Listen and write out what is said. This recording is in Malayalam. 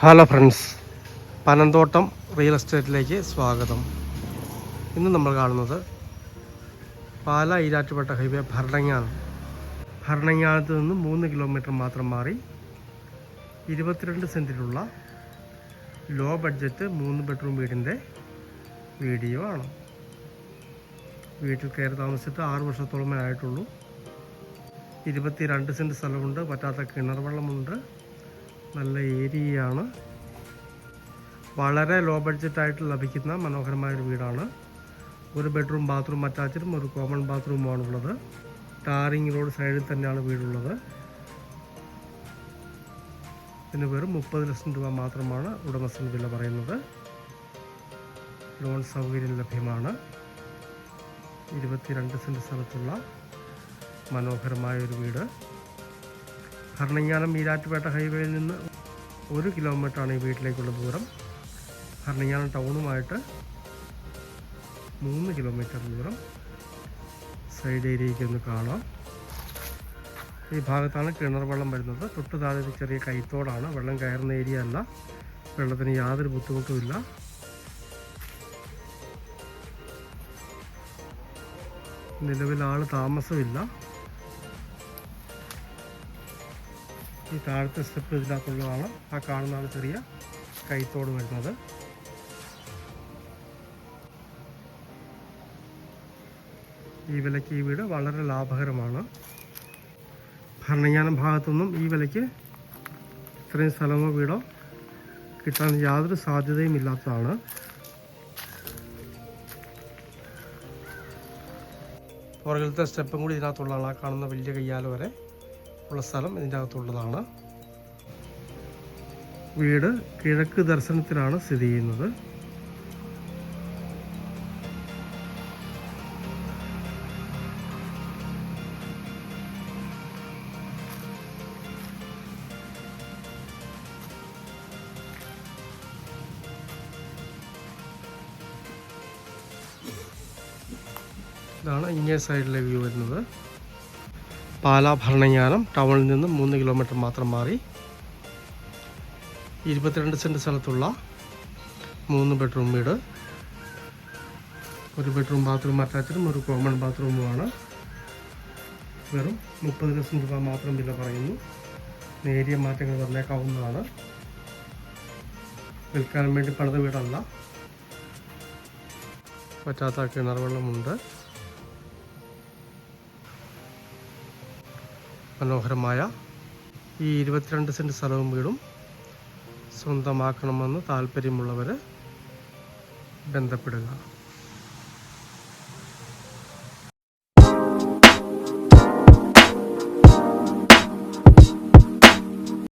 ഹലോ ഫ്രണ്ട്സ് പനന്തോട്ടം റിയൽ എസ്റ്റേറ്റിലേക്ക് സ്വാഗതം. ഇന്ന് നമ്മൾ കാണുന്നത് പാല ഈരാറ്റുപേട്ട ഹൈവേ ഭരണങ്ങാനം. ഭരണങ്ങാനത്ത് നിന്ന് മൂന്ന് കിലോമീറ്റർ മാത്രം മാറി ഇരുപത്തിരണ്ട് സെന്റിലുള്ള ലോ ബഡ്ജറ്റ് മൂന്ന് ബെഡ്റൂം വീടിന്റെ വീഡിയോ ആണ്. വീട്ടിൽ കയറി താമസിച്ചിട്ട് ആറ് വർഷത്തോളമേ ആയിട്ടുള്ളൂ. ഇരുപത്തി രണ്ട് സെന്റ് സ്ഥലമുണ്ട് പറ്റാത്ത കിണർ വെള്ളമുണ്ട്. നല്ല ഏരിയയാണ്. വളരെ ലോ ബഡ്ജറ്റായിട്ട് ലഭിക്കുന്ന മനോഹരമായ ഒരു വീടാണ്. ഒരു ബെഡ്റൂം ബാത്റൂം അറ്റാച്ചഡും ഒരു കോമൺ ബാത്റൂമാണ് ഉള്ളത് ടാറിങ് റോഡ് സൈഡിൽ തന്നെയാണ് വീടുള്ളത്. ഇതിന് വെറും മുപ്പത് ലക്ഷം രൂപ മാത്രമാണ് ഉടമസ്ഥൻ വില പറയുന്നത്. ലോൺ സൗകര്യം ലഭ്യമാണ്. ഇരുപത്തിരണ്ട് സെന്റ് സ്ഥലത്തുള്ള മനോഹരമായ ഒരു വീട്. ഭരണങ്ങാനം ഈരാറ്റുപേട്ട ഹൈവേയിൽ നിന്ന് ഒരു കിലോമീറ്ററാണ് ഈ വീട്ടിലേക്കുള്ള ദൂരം. ഭരണങ്ങാനം ടൗണുമായിട്ട് മൂന്ന് കിലോമീറ്റർ ദൂരം. സൈഡ് ഏരിയയ്ക്ക് ഒന്ന് കാണാം. ഈ ഭാഗത്താണ് കിണർ വെള്ളം വരുന്നത്. തൊട്ട് താഴെ ചെറിയ കൈത്തോടാണ്. വെള്ളം കയറുന്ന ഏരിയ അല്ല. വെള്ളത്തിന് യാതൊരു ബുദ്ധിമുട്ടുമില്ല. നിലവിൽ ആൾ താമസമില്ല. ഈ താഴത്തെ സ്റ്റെപ്പ് ഇതിനകത്തുള്ളതാണ്. ആ കാണുന്നതാണ് ചെറിയ കൈത്തോട് വരുന്നത്. ഈ വിലയ്ക്ക് ഈ വീട് വളരെ ലാഭകരമാണ്. ഭരണങ്ങാനം ഭാഗത്തൊന്നും ഈ വിലയ്ക്ക് ഇത്രയും സ്ഥലമോ വീടോ കിട്ടാൻ യാതൊരു സാധ്യതയും ഇല്ലാത്തതാണ്. പുറകിലത്തെ സ്റ്റെപ്പും കൂടി ഇതിനകത്തുള്ളതാണ്. ആ കാണുന്ന വലിയ കയ്യാല വരെ. ഉള്ള സ്ഥലം ഇതിന്റെ അകത്തുള്ളതാണ്. വീട് കിഴക്ക് ദർശനത്തിലാണ് സ്ഥിതി ചെയ്യുന്നത്. ഇതാണ് ഇങ്ങേ സൈഡിലെ വ്യൂ വരുന്നത്. പാലാ ഭരണങ്ങാനം ടൗണിൽ നിന്ന് മൂന്ന് കിലോമീറ്റർ മാത്രം മാറി ഇരുപത്തിരണ്ട് സെന്റ് സ്ഥലത്തുള്ള മൂന്ന് ബെഡ്റൂം വീട്. ഒരു ബെഡ്റൂം ബാത്റൂം അറ്റാച്ചഡും ഒരു കോമൺ ബാത്റൂമുമാണ്. വെറും മുപ്പത് ലക്ഷം രൂപ മാത്രം വില പറയുന്നു. നേരിയ മാറ്റങ്ങൾ വന്നേക്കാവുന്നതാണ്. വിൽക്കാൻ വേണ്ടി പണിത വീടല്ല. പറ്റാത്ത കിണർ വെള്ളമുണ്ട്. മനോഹരമായ ഈ ഇരുപത്തിരണ്ട് സെന്റ് സ്ഥലവും വീടും സ്വന്തമാക്കണമെന്ന് താല്പര്യമുള്ളവർ ബന്ധപ്പെടുക.